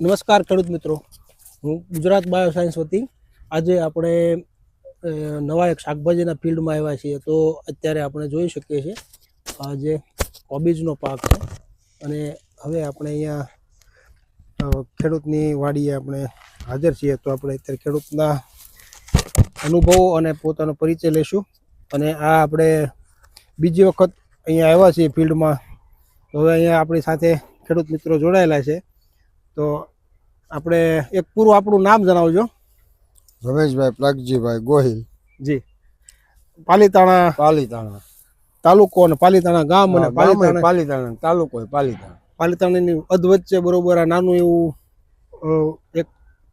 નમસ્કાર ખેડૂત મિત્રો. હું ગુજરાત બાયોસાયન્સ વતી. આજે આપણે નવા એક શાકભાજીના ફિલ્ડમાં આવ્યા છીએ. તો અત્યારે આપણે જોઈ શકીએ છીએ આ જે કોબીજનો પાક છે. અને હવે આપણે અહીંયા ખેડૂતની વાડીએ આપણે હાજર છીએ. તો આપણે અત્યારે ખેડૂતના અનુભવો અને પોતાનો પરિચય લઈશું. અને આ આપણે બીજી વખત અહીંયા આવ્યા છીએ ફિલ્ડમાં. તો હવે અહીંયા આપણી સાથે ખેડૂત મિત્રો જોડાયેલા છે. તો આપણે એક પૂરું આપણું નામ જણાવજો. રમેશભાઈ પ્લાગજીભાઈ ગોહિલ. જી. પાલીતાણા પાલીતાણા. તાલુકો અને પાલીતાણા ગામ અને પાલીતાણા પાલીતાણા તાલુકો પાલીતાણા. પાલીતાણાની અધવચ્ચે બરોબર આ નાનું એવું એક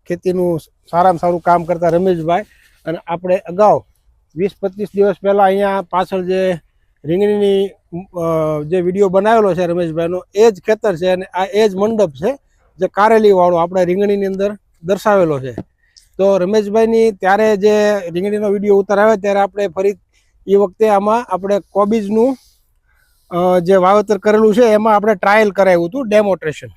ખેતીનું સારામાં સારું કામ કરતા રમેશભાઈ. અને આપણે અગાઉ વીસ પચીસ દિવસ પહેલાં અહીંયા પાછળ જે રીંગણીની જે વીડિયો બનાવેલો છે રમેશભાઈનો એ જ ખેતર છે અને આ એ જ મંડપ છે. જે કારેલી વાળો આપણે રીંગણીની અંદર દર્શાવેલો છે. તો રમેશભાઈની ત્યારે જે રીંગણીનો વીડિયો ઉતારાવે ત્યારે આપણે ફરી એ વખતે આમાં આપણે કોબીજનું જે વાવેતર કરેલું છે એમાં આપણે ટ્રાયલ કરાવ્યું હતું ડેમોટ્રેશન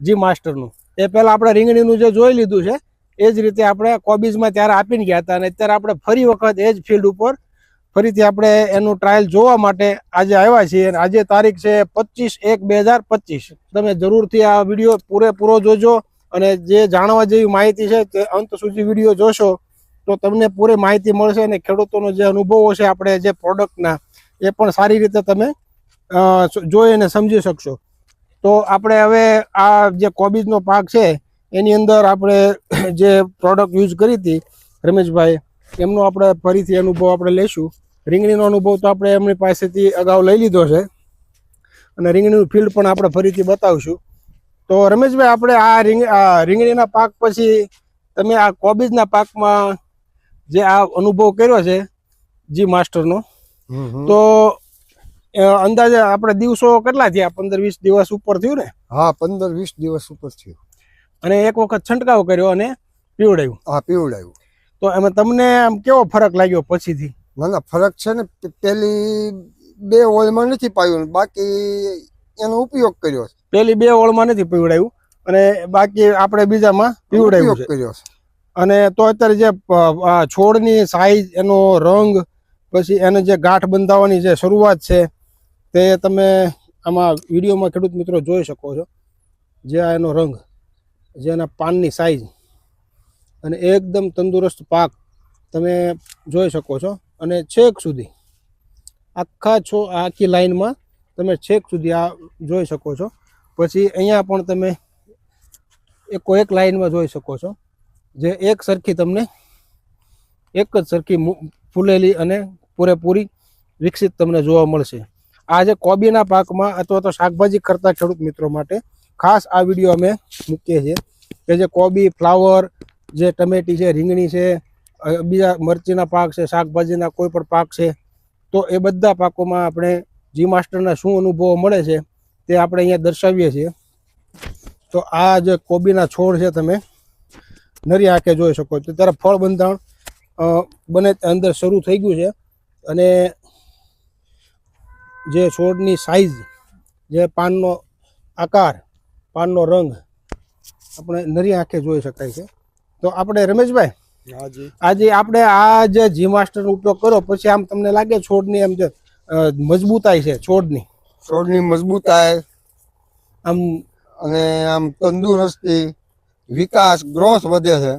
જી માસ્ટરનું. એ પહેલાં આપણે રીંગણીનું જે જોઈ લીધું છે, એ જ રીતે આપણે કોબીજમાં ત્યારે આપીને ગયા હતા અને અત્યારે આપણે ફરી વખત એ જ ફિલ્ડ ઉપર ફરીથી આપણે એનું ટ્રાયલ જોવા માટે આજે આવ્યા છીએ અને આજે તારીખ છે પચીસ એક બે હજાર પચીસ. તમે જરૂરથી આ વીડિયો પૂરેપૂરો જોજો અને જે જાણવા જેવી માહિતી છે તે અંત સુધી વીડિયો જોશો તો તમને પૂરી માહિતી મળશે અને ખેડૂતોનો જે અનુભવો છે આપણે જે પ્રોડક્ટના એ પણ સારી રીતે તમે જોઈ અને સમજી શકશો. તો આપણે હવે આ જે કોબીજનો પાક છે એની અંદર આપણે જે પ્રોડક્ટ યુઝ કરી હતી રમેશભાઈ એમનો આપણે ફરીથી અનુભવ આપણે લઈશું રીંગણીનો અનુભવ તો આપણે એમની પાસેથી અગાઉ લઈ લીધો છે. અને રીંગણીનું ફિલ્ડ પણ આપણે ફરીથી બતાવશું. તો રમેશભાઈ આપણે આ રીંગ રીંગણીના પાક પછી તમે આ કોબીજના પાકમાં જે આ અનુભવ કર્યો છે જી માસ્ટરનો તો અંદાજે આપણે દિવસો કેટલા થયા? પંદર વીસ દિવસ ઉપર થયું ને? હા પંદર વીસ દિવસ ઉપર થયું. અને એક વખત છંટકાવ કર્યો અને પીવડાયું. હા પીવડાયું. તો એમાં તમને આમ કેવો ફરક લાગ્યો પછીથી? ના ફરક છે ને પેલી બે ઓળમાં નથી પાયું બાકી એનો ઉપયોગ કર્યો છે. પેલી બે ઓળમાં નથી પીવડાવ્યું અને બાકી આપણે બીજામાં પીવડાવ્યું કર્યો છે. અને તો અત્યારે જે છોડની સાઈઝ એનો રંગ પછી એને જે ગાંઠ બંધાવવાની જે શરૂઆત છે તે તમે આમાં વિડીયોમાં ખેડૂત મિત્રો જોઈ શકો છો. જે આ એનો રંગ જે એના પાનની સાઈઝ અને એકદમ તંદુરસ્ત પાક તમે જોઈ શકો છો. અને છેક સુધી આખા છો, આખી લાઈનમાં તમે છેક સુધી આ જોઈ શકો છો. પછી અહીંયા પણ તમે એકો એક લાઈનમાં જોઈ શકો છો. જે એક સરખી તમને, એક જ સરખી ફૂલેલી અને પૂરેપૂરી વિકસિત તમને જોવા મળશે. આ જે કોબીના પાકમાં અથવા તો શાકભાજી કરતા ખેડૂત મિત્રો માટે ખાસ આ વીડિયો અમે મૂકીએ છીએ કે જે કોબી, ફ્લાવર જે ટમેટી છે, રીંગણી છે બીજા મરચીના પાક છે, શાકભાજીના કોઈ પણ પાક છે, તો એ બધા પાકોમાં આપણે જી માસ્ટરના શું અનુભવો મળે છે, તે આપણે અહીંયા દર્શાવીએ છીએ. તો આ જે કોબીના છોડ છે તમે, નરી આંખે જોઈ શકો છો. ત્યારે ફળ બંધાણ બને અંદર શરૂ થઈ ગયું છે. અને જે છોડની સાઈઝ જે પાનનો આકાર, પાનનો રંગ, આપણે નરી આંખે જોઈ શકાય છે. તો આપણે રમેશભાઈ આજે આપણે આ જે જી માસ્ટરનો ઉપયોગ કરો પછી આમ તમને લાગે છોડની એમ જે મજબૂતાઈ છે છોડની. છોડની મજબૂતાઈ. આમ અને આમ તંદુરસ્તી વિકાસ ગ્રોથ વધે છે.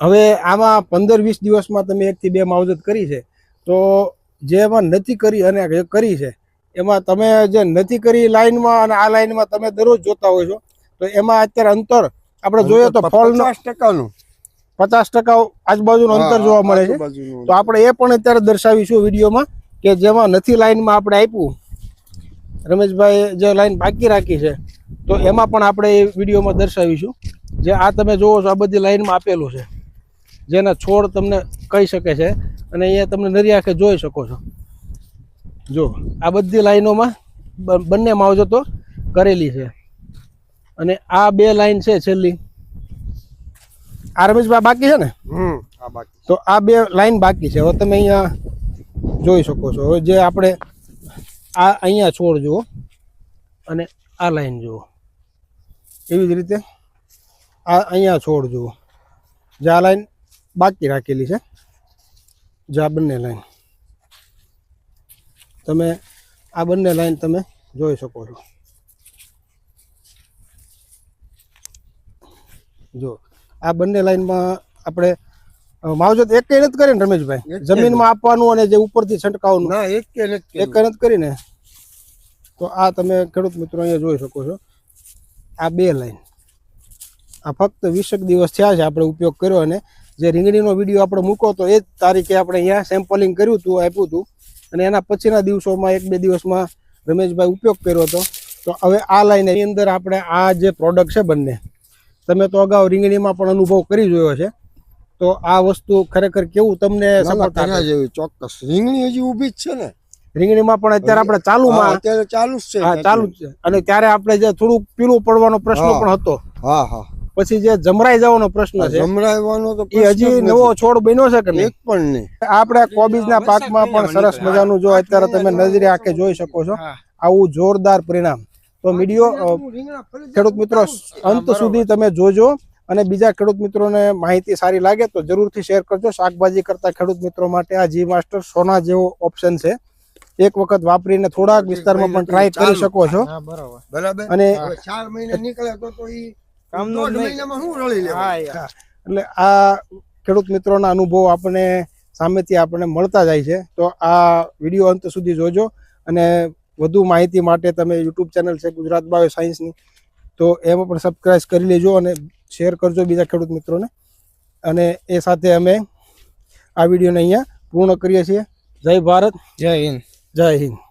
હવે આમાં પંદર વીસ દિવસમાં તમે એકથી બે માવજત કરી છે. તો જે એમાં નથી કરી અને કરી છે એમાં તમે જે નથી કરી લાઈનમાં અને આ લાઈનમાં તમે દરરોજ જોતા હોય છો તો એમાં અત્યારે અંતર આપણે જોઈએ તો ફળનો પચાસ ટકાનું. પચાસ ટકા આજુબાજુનું અંતર જોવા મળે છે. તો આપણે એ પણ અત્યારે દર્શાવીશું વિડીયોમાં કે જેમાં નથી લાઈનમાં આપણે આપ્યું. રમેશભાઈ જે લાઈન બાકી રાખી છે તો એમાં પણ આપણે એ વિડીયોમાં દર્શાવીશું જે આ તમે જોવો છો આ બધી લાઈનમાં આપેલું છે. જેના છોડ તમને કહી શકે છે અને અહીંયા તમને નરી આંખે જોઈ શકો છો. જો આ બધી લાઈનોમાં બંને માવજતો કરેલી છે. અને આ બે લાઈન છે છેલ્લી. આ રમેશભાઈ બાકી છે ને? તો આ બે લાઈન બાકી છે. હવે તમે અહીંયા જોઈ શકો છો. હવે જે આપણે આ અહીંયા છોડ જુઓ અને આ લાઈન જુઓ. એવી જ રીતે આ અહીંયા છોડ જુઓ. જે આ લાઈન બાકી રાખેલી છે. જે આ બંને લાઈન. તમે આ બંને લાઈન તમે જોઈ શકો છો. જો આ બંને લાઈનમાં આપણે માવજત એક નથી કરી ને રમેશભાઈ. જમીનમાં આપવાનું અને જે ઉપરથી છંટકાવનું. ના એક કે નથી એક નથી કરીને. તો આ તમે ખેડૂત મિત્રો અહીંયા જોઈ શકો છો. આ બે લાઈન. આ ફક્ત વીસેક દિવસ થયા છે આપણે ઉપયોગ કર્યો અને જે રીંગણીનો વીડિયો આપણે મૂકો તો એ જ તારીખે આપણે અહીંયા સેમ્પલિંગ કર્યું હતું આપ્યું હતું. અને એના પછીના દિવસોમાં એક બે દિવસમાં રમેશભાઈ ઉપયોગ કર્યો હતો. તો હવે આ લાઈન એની અંદર આપણે આ જે પ્રોડક્ટ છે બંને તમે તો અગાઉ રીંગણીમાં પણ અનુભવ કરી જોયો છે. તો આ વસ્તુ ખરેખર કેવું તમને સફળતા જેવી ચોક્કસ. રીંગણી હજી ઊભી જ છે ને. રીંગણીમાં પણ અત્યારે આપણે ચાલુમાં અત્યારે ચાલુ જ છે હા ચાલુ જ છે. અને ત્યારે આપણે જે થોડુંક પીળું પડવાનો પ્રશ્ન પણ હતો. હા હા. પછી જે જમરાઈ જવાનો પ્રશ્ન છે જમરાવાનો તો એ હજી નવો છોડ બન્યો છે કે નહીં? એક પણ નહીં. આપણે કોબીજના પાકમાં પણ સરસ મજાનું જો અત્યારે તમે નજરે આંખે જોઈ શકો છો આવું જોરદાર પરિણામ. તો વીડિયો ખેડૂત મિત્રો અંત સુધી તમે જોજો અને બીજા ખેડૂત મિત્રોને માહિતી સારી લાગે તો જરૂરથી શેર કરજો. શાકભાજી કરતા ખેડૂત મિત્રો માટે આ જી માસ્ટર સોના જેવો ઓપ્શન છે. એક વખત વાપરીને થોડાક વિસ્તારમાં પણ ટ્રાય કરી શકો છો. બરાબર. અને ચાર મહિના નીકળે તો તો ઈ દોઢ મહિનામાં શું રળી લેવાય. એટલે આ ખેડૂત મિત્રોના અનુભવ આપણને સામેથી આપણને મળતા જાય છે. તો આ વીડિયો અંત સુધી જોજો અને વધુ માહિતી માટે તમે યુટ્યુબ ચેનલ છે ગુજરાત બાયો સાયન્સની તો એમાં પણ સબસ્ક્રાઈબ કરી લેજો અને શેર કરજો બીજા ખેડૂત મિત્રોને. અને એ સાથે અમે આ વિડીયોને અહીંયા પૂર્ણ કરીએ છીએ. જય ભારત. જય હિન્દ. જય હિન્દ.